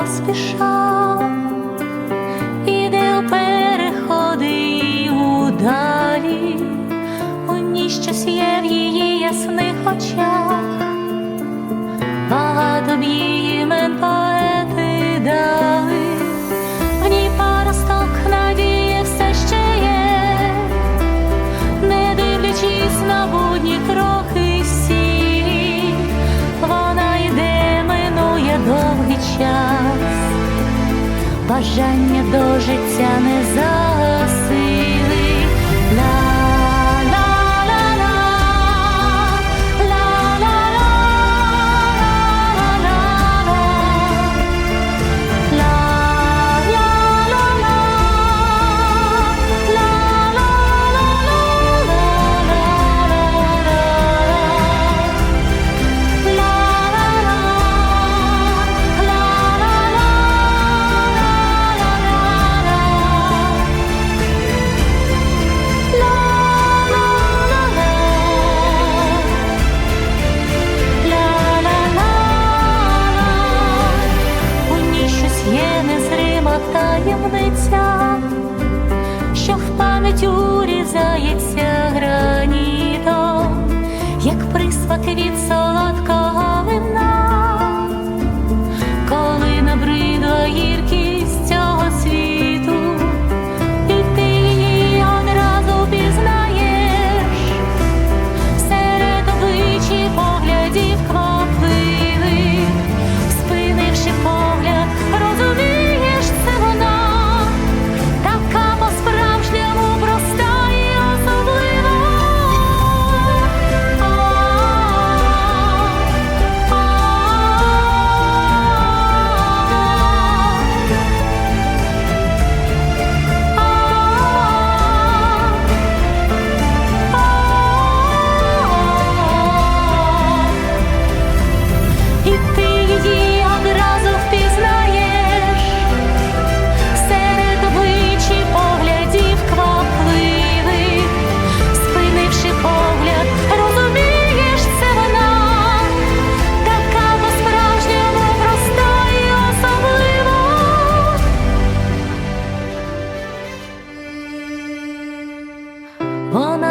поспішав, іде у переходи удалі, у ній щось є в її ясних очах, багато б її мен бажання до життя не загаси. є незрима таємниця.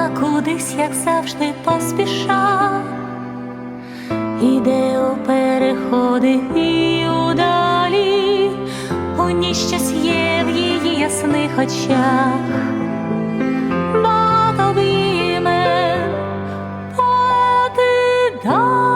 кудись, як завжди, поспішав, іде у переходи і удалі, у ній щось є в її ясних очах, багато обійме поти да.